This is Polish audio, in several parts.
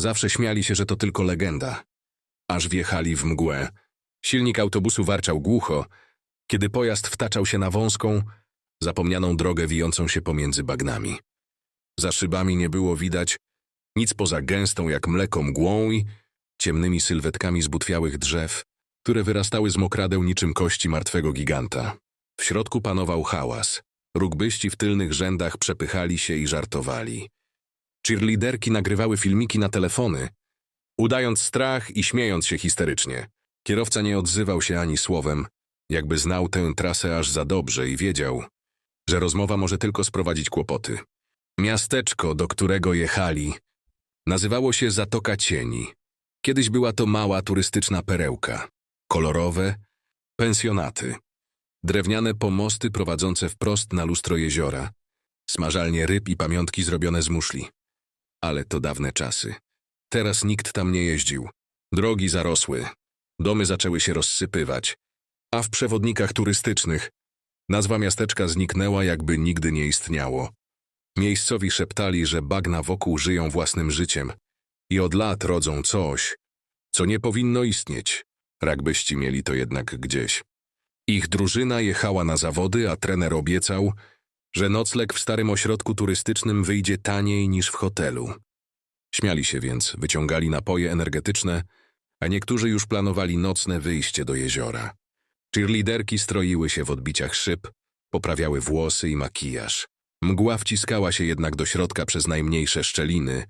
Zawsze śmiali się, że to tylko legenda. Aż wjechali w mgłę. Silnik autobusu warczał głucho, kiedy pojazd wtaczał się na wąską, zapomnianą drogę wijącą się pomiędzy bagnami. Za szybami nie było widać nic poza gęstą jak mleko mgłą i ciemnymi sylwetkami zbutwiałych drzew, które wyrastały z mokradeł niczym kości martwego giganta. W środku panował hałas. Rugbyści w tylnych rzędach przepychali się i żartowali. Cheerleaderki nagrywały filmiki na telefony, udając strach i śmiejąc się histerycznie. Kierowca nie odzywał się ani słowem, jakby znał tę trasę aż za dobrze i wiedział, że rozmowa może tylko sprowadzić kłopoty. Miasteczko, do którego jechali, nazywało się Zatoka Cieni. Kiedyś była to mała turystyczna perełka. Kolorowe pensjonaty, drewniane pomosty prowadzące wprost na lustro jeziora, smażalnie ryb i pamiątki zrobione z muszli. Ale to dawne czasy. Teraz nikt tam nie jeździł. Drogi zarosły, domy zaczęły się rozsypywać, a w przewodnikach turystycznych nazwa miasteczka zniknęła, jakby nigdy nie istniało. Miejscowi szeptali, że bagna wokół żyją własnym życiem i od lat rodzą coś, co nie powinno istnieć. Ragbyści mieli to jednak gdzieś. Ich drużyna jechała na zawody, a trener obiecał, że nocleg w starym ośrodku turystycznym wyjdzie taniej niż w hotelu. Śmiali się więc, wyciągali napoje energetyczne, a niektórzy już planowali nocne wyjście do jeziora. Cheerleaderki stroiły się w odbiciach szyb, poprawiały włosy i makijaż. Mgła wciskała się jednak do środka przez najmniejsze szczeliny,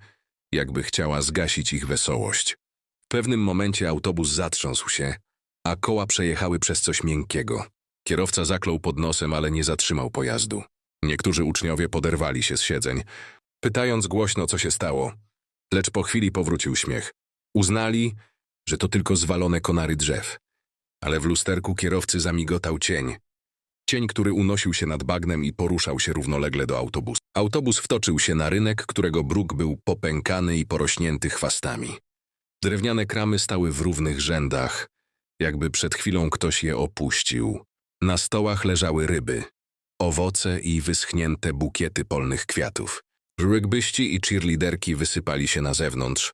jakby chciała zgasić ich wesołość. W pewnym momencie autobus zatrząsł się, a koła przejechały przez coś miękkiego. Kierowca zaklął pod nosem, ale nie zatrzymał pojazdu. Niektórzy uczniowie poderwali się z siedzeń, pytając głośno, co się stało. Lecz po chwili powrócił śmiech. Uznali, że to tylko zwalone konary drzew. Ale w lusterku kierowcy zamigotał cień. Cień, który unosił się nad bagnem i poruszał się równolegle do autobusu. Autobus wtoczył się na rynek, którego bruk był popękany i porośnięty chwastami. Drewniane kramy stały w równych rzędach, jakby przed chwilą ktoś je opuścił. Na stołach leżały ryby, owoce i wyschnięte bukiety polnych kwiatów. Rugbyści i cheerleaderki wysypali się na zewnątrz,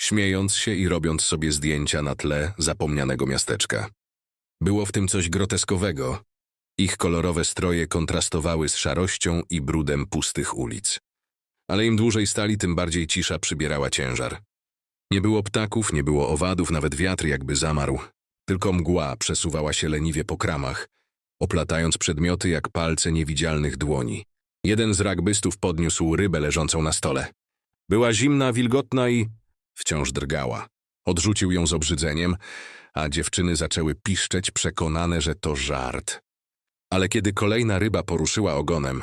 śmiejąc się i robiąc sobie zdjęcia na tle zapomnianego miasteczka. Było w tym coś groteskowego. Ich kolorowe stroje kontrastowały z szarością i brudem pustych ulic. Ale im dłużej stali, tym bardziej cisza przybierała ciężar. Nie było ptaków, nie było owadów, nawet wiatr jakby zamarł. Tylko mgła przesuwała się leniwie po kramach, oplatając przedmioty jak palce niewidzialnych dłoni. Jeden z ragbystów podniósł rybę leżącą na stole. Była zimna, wilgotna i wciąż drgała. Odrzucił ją z obrzydzeniem, a dziewczyny zaczęły piszczeć, przekonane, że to żart. Ale kiedy kolejna ryba poruszyła ogonem,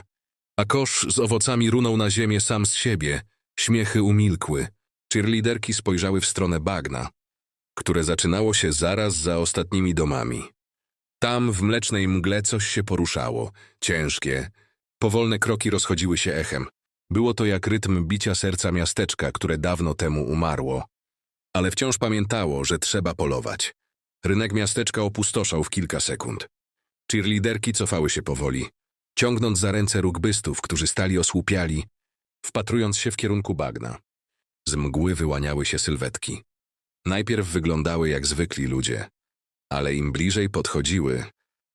a kosz z owocami runął na ziemię sam z siebie, śmiechy umilkły. Cheerleaderki spojrzały w stronę bagna, które zaczynało się zaraz za ostatnimi domami. Tam w mlecznej mgle coś się poruszało, ciężkie. Powolne kroki rozchodziły się echem. Było to jak rytm bicia serca miasteczka, które dawno temu umarło. Ale wciąż pamiętało, że trzeba polować. Rynek miasteczka opustoszał w kilka sekund. Cheerleaderki cofały się powoli, ciągnąc za ręce rugbystów, którzy stali osłupiali, wpatrując się w kierunku bagna. Z mgły wyłaniały się sylwetki. Najpierw wyglądały jak zwykli ludzie, ale im bliżej podchodziły,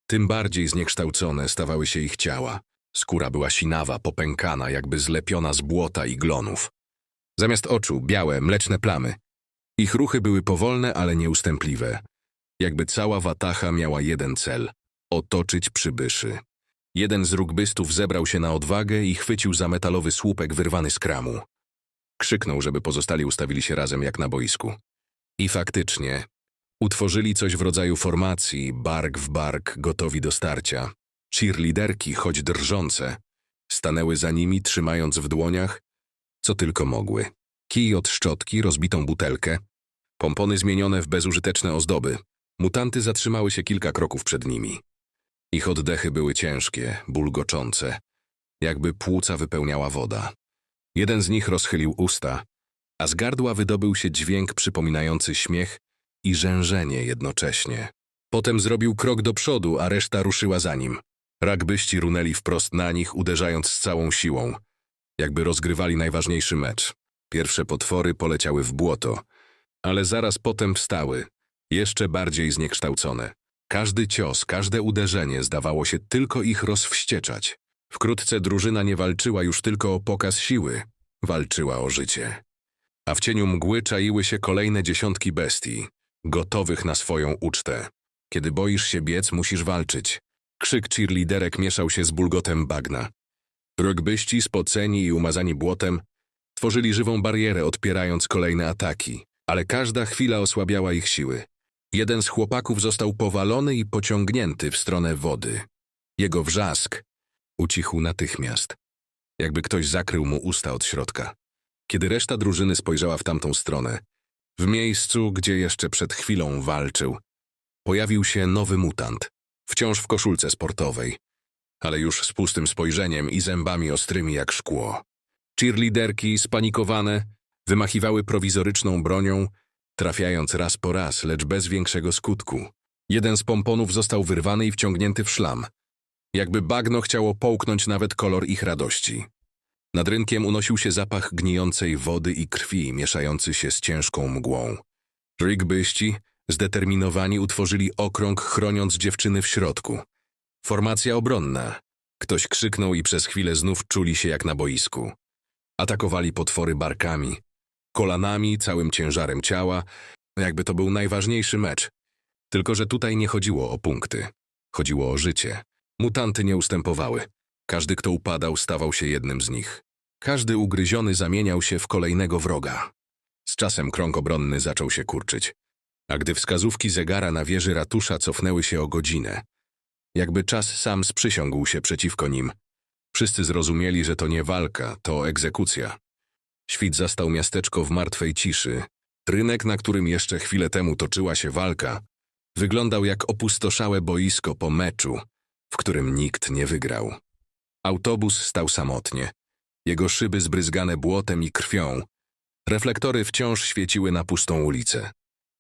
tym bardziej zniekształcone stawały się ich ciała. Skóra była sinawa, popękana, jakby zlepiona z błota i glonów. Zamiast oczu białe, mleczne plamy. Ich ruchy były powolne, ale nieustępliwe. Jakby cała watacha miała jeden cel – otoczyć przybyszy. Jeden z rugbystów zebrał się na odwagę i chwycił za metalowy słupek wyrwany z kramu. Krzyknął, żeby pozostali ustawili się razem jak na boisku. I faktycznie, utworzyli coś w rodzaju formacji, bark w bark, gotowi do starcia. Cheerleaderki, choć drżące, stanęły za nimi, trzymając w dłoniach, co tylko mogły. Kij od szczotki, rozbitą butelkę, pompony zmienione w bezużyteczne ozdoby. Mutanty zatrzymały się kilka kroków przed nimi. Ich oddechy były ciężkie, bulgoczące, jakby płuca wypełniała woda. Jeden z nich rozchylił usta, a z gardła wydobył się dźwięk przypominający śmiech i rzężenie jednocześnie. Potem zrobił krok do przodu, a reszta ruszyła za nim. Ragbyści runęli wprost na nich, uderzając z całą siłą, jakby rozgrywali najważniejszy mecz. Pierwsze potwory poleciały w błoto, ale zaraz potem wstały, jeszcze bardziej zniekształcone. Każdy cios, każde uderzenie zdawało się tylko ich rozwścieczać. Wkrótce drużyna nie walczyła już tylko o pokaz siły, walczyła o życie. A w cieniu mgły czaiły się kolejne dziesiątki bestii, gotowych na swoją ucztę. Kiedy boisz się biec, musisz walczyć. Krzyk cheerleaderek mieszał się z bulgotem bagna. Rugbyści, spoceni i umazani błotem, tworzyli żywą barierę, odpierając kolejne ataki, ale każda chwila osłabiała ich siły. Jeden z chłopaków został powalony i pociągnięty w stronę wody. Jego wrzask ucichł natychmiast, jakby ktoś zakrył mu usta od środka. Kiedy reszta drużyny spojrzała w tamtą stronę, w miejscu, gdzie jeszcze przed chwilą walczył, pojawił się nowy mutant, wciąż w koszulce sportowej, ale już z pustym spojrzeniem i zębami ostrymi jak szkło. Cheerleaderki, spanikowane, wymachiwały prowizoryczną bronią, trafiając raz po raz, lecz bez większego skutku. Jeden z pomponów został wyrwany i wciągnięty w szlam, jakby bagno chciało połknąć nawet kolor ich radości. Nad rynkiem unosił się zapach gnijącej wody i krwi mieszający się z ciężką mgłą. Rigbyści, zdeterminowani, utworzyli okrąg, chroniąc dziewczyny w środku. Formacja obronna. Ktoś krzyknął i przez chwilę znów czuli się jak na boisku. Atakowali potwory barkami, kolanami, całym ciężarem ciała, jakby to był najważniejszy mecz. Tylko, że tutaj nie chodziło o punkty. Chodziło o życie. Mutanty nie ustępowały. Każdy, kto upadał, stawał się jednym z nich. Każdy ugryziony zamieniał się w kolejnego wroga. Z czasem krąg obronny zaczął się kurczyć. A gdy wskazówki zegara na wieży ratusza cofnęły się o godzinę, jakby czas sam sprzysiągł się przeciwko nim, wszyscy zrozumieli, że to nie walka, to egzekucja. Świt zastał miasteczko w martwej ciszy. Rynek, na którym jeszcze chwilę temu toczyła się walka, wyglądał jak opustoszałe boisko po meczu, w którym nikt nie wygrał. Autobus stał samotnie. Jego szyby zbryzgane błotem i krwią. Reflektory wciąż świeciły na pustą ulicę.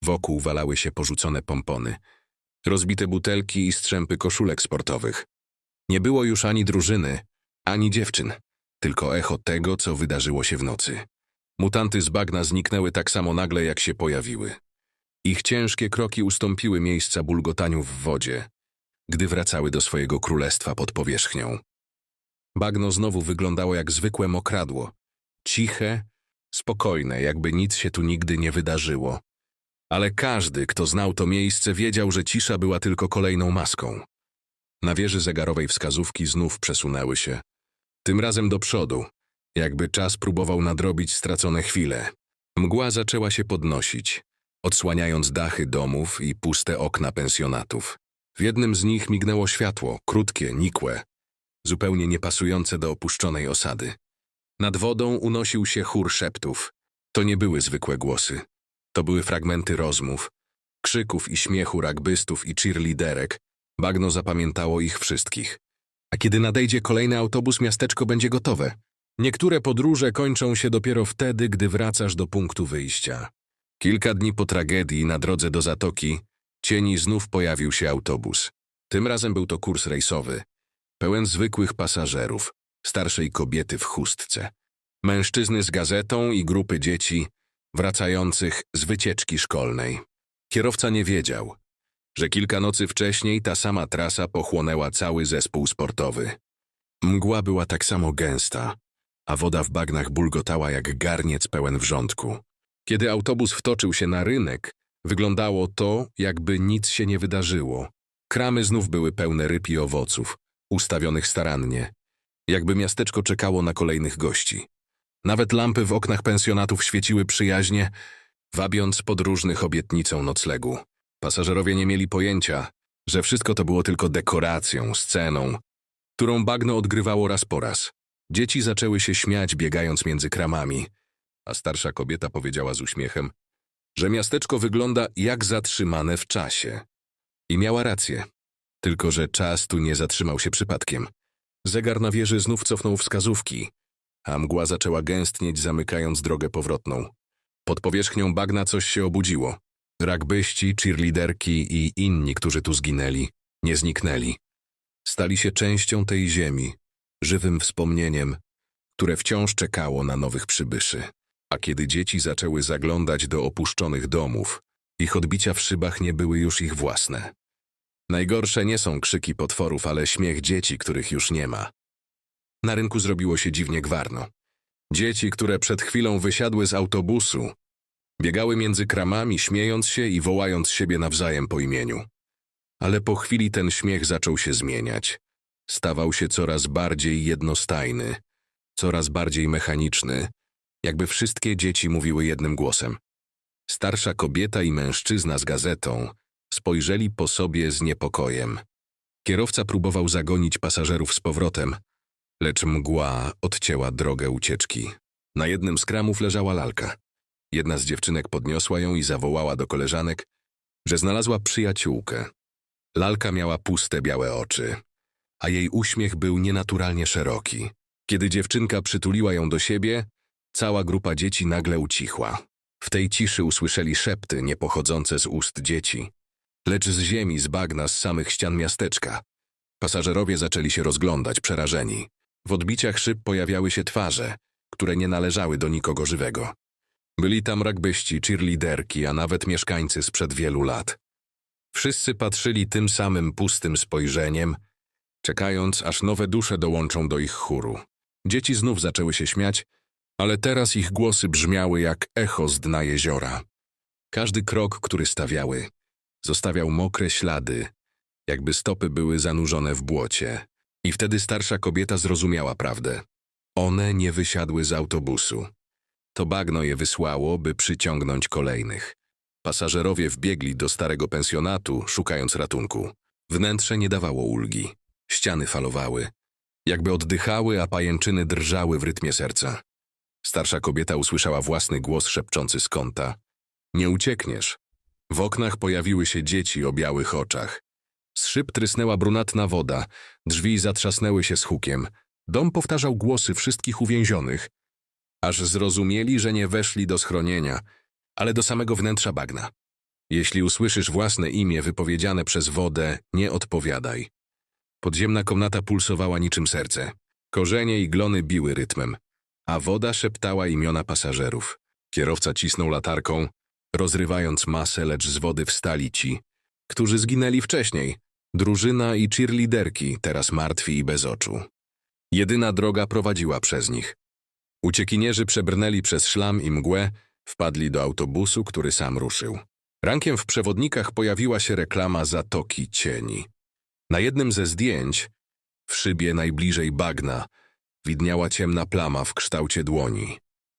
Wokół walały się porzucone pompony. Rozbite butelki i strzępy koszulek sportowych. Nie było już ani drużyny, ani dziewczyn. Tylko echo tego, co wydarzyło się w nocy. Mutanty z bagna zniknęły tak samo nagle, jak się pojawiły. Ich ciężkie kroki ustąpiły miejsca bulgotaniu w wodzie, gdy wracały do swojego królestwa pod powierzchnią. Bagno znowu wyglądało jak zwykłe mokradło. Ciche, spokojne, jakby nic się tu nigdy nie wydarzyło. Ale każdy, kto znał to miejsce, wiedział, że cisza była tylko kolejną maską. Na wieży zegarowej wskazówki znów przesunęły się. Tym razem do przodu, jakby czas próbował nadrobić stracone chwile. Mgła zaczęła się podnosić, odsłaniając dachy domów i puste okna pensjonatów. W jednym z nich mignęło światło, krótkie, nikłe, zupełnie niepasujące do opuszczonej osady. Nad wodą unosił się chór szeptów. To nie były zwykłe głosy. To były fragmenty rozmów, krzyków i śmiechu ragbystów i cheerleaderek. Bagno zapamiętało ich wszystkich. A kiedy nadejdzie kolejny autobus, miasteczko będzie gotowe. Niektóre podróże kończą się dopiero wtedy, gdy wracasz do punktu wyjścia. Kilka dni po tragedii na drodze do Zatoki cieni znów pojawił się autobus. Tym razem był to kurs rejsowy, pełen zwykłych pasażerów, starszej kobiety w chustce, mężczyzny z gazetą i grupy dzieci wracających z wycieczki szkolnej. Kierowca nie wiedział, że kilka nocy wcześniej ta sama trasa pochłonęła cały zespół sportowy. Mgła była tak samo gęsta, a woda w bagnach bulgotała jak garniec pełen wrzątku. Kiedy autobus wtoczył się na rynek, wyglądało to, jakby nic się nie wydarzyło. Kramy znów były pełne ryb i owoców, ustawionych starannie, jakby miasteczko czekało na kolejnych gości. Nawet lampy w oknach pensjonatów świeciły przyjaźnie, wabiąc podróżnych obietnicą noclegu. Pasażerowie nie mieli pojęcia, że wszystko to było tylko dekoracją, sceną, którą bagno odgrywało raz po raz. Dzieci zaczęły się śmiać, biegając między kramami, a starsza kobieta powiedziała z uśmiechem, że miasteczko wygląda jak zatrzymane w czasie. I miała rację, tylko że czas tu nie zatrzymał się przypadkiem. Zegar na wieży znów cofnął wskazówki, a mgła zaczęła gęstnieć, zamykając drogę powrotną. Pod powierzchnią bagna coś się obudziło. Rugbyści, cheerleaderki i inni, którzy tu zginęli, nie zniknęli. Stali się częścią tej ziemi, żywym wspomnieniem, które wciąż czekało na nowych przybyszy. A kiedy dzieci zaczęły zaglądać do opuszczonych domów, ich odbicia w szybach nie były już ich własne. Najgorsze nie są krzyki potworów, ale śmiech dzieci, których już nie ma. Na rynku zrobiło się dziwnie gwarno. Dzieci, które przed chwilą wysiadły z autobusu, biegały między kramami, śmiejąc się i wołając siebie nawzajem po imieniu. Ale po chwili ten śmiech zaczął się zmieniać. Stawał się coraz bardziej jednostajny, coraz bardziej mechaniczny, jakby wszystkie dzieci mówiły jednym głosem. Starsza kobieta i mężczyzna z gazetą spojrzeli po sobie z niepokojem. Kierowca próbował zagonić pasażerów z powrotem, lecz mgła odcięła drogę ucieczki. Na jednym z kramów leżała lalka. Jedna z dziewczynek podniosła ją i zawołała do koleżanek, że znalazła przyjaciółkę. Lalka miała puste białe oczy, a jej uśmiech był nienaturalnie szeroki. Kiedy dziewczynka przytuliła ją do siebie, cała grupa dzieci nagle ucichła. W tej ciszy usłyszeli szepty niepochodzące z ust dzieci, lecz z ziemi, z bagna, z samych ścian miasteczka. Pasażerowie zaczęli się rozglądać, przerażeni. W odbiciach szyb pojawiały się twarze, które nie należały do nikogo żywego. Byli tam rugbyści, cheerleaderki, a nawet mieszkańcy sprzed wielu lat. Wszyscy patrzyli tym samym pustym spojrzeniem, czekając, aż nowe dusze dołączą do ich chóru. Dzieci znów zaczęły się śmiać, ale teraz ich głosy brzmiały jak echo z dna jeziora. Każdy krok, który stawiały, zostawiał mokre ślady, jakby stopy były zanurzone w błocie. I wtedy starsza kobieta zrozumiała prawdę. One nie wysiadły z autobusu. To bagno je wysłało, by przyciągnąć kolejnych. Pasażerowie wbiegli do starego pensjonatu, szukając ratunku. Wnętrze nie dawało ulgi. Ściany falowały. Jakby oddychały, a pajęczyny drżały w rytmie serca. Starsza kobieta usłyszała własny głos szepczący z kąta. Nie uciekniesz. W oknach pojawiły się dzieci o białych oczach. Z szyb trysnęła brunatna woda, drzwi zatrzasnęły się z hukiem. Dom powtarzał głosy wszystkich uwięzionych, aż zrozumieli, że nie weszli do schronienia, ale do samego wnętrza bagna. Jeśli usłyszysz własne imię wypowiedziane przez wodę, nie odpowiadaj. Podziemna komnata pulsowała niczym serce. Korzenie i glony biły rytmem, a woda szeptała imiona pasażerów. Kierowca cisnął latarką, rozrywając masę, lecz z wody wstali ci, którzy zginęli wcześniej. Drużyna i cheerleaderki, teraz martwi i bez oczu. Jedyna droga prowadziła przez nich. Uciekinierzy przebrnęli przez szlam i mgłę, wpadli do autobusu, który sam ruszył. Rankiem w przewodnikach pojawiła się reklama Zatoki Cieni. Na jednym ze zdjęć, w szybie najbliżej bagna, widniała ciemna plama w kształcie dłoni.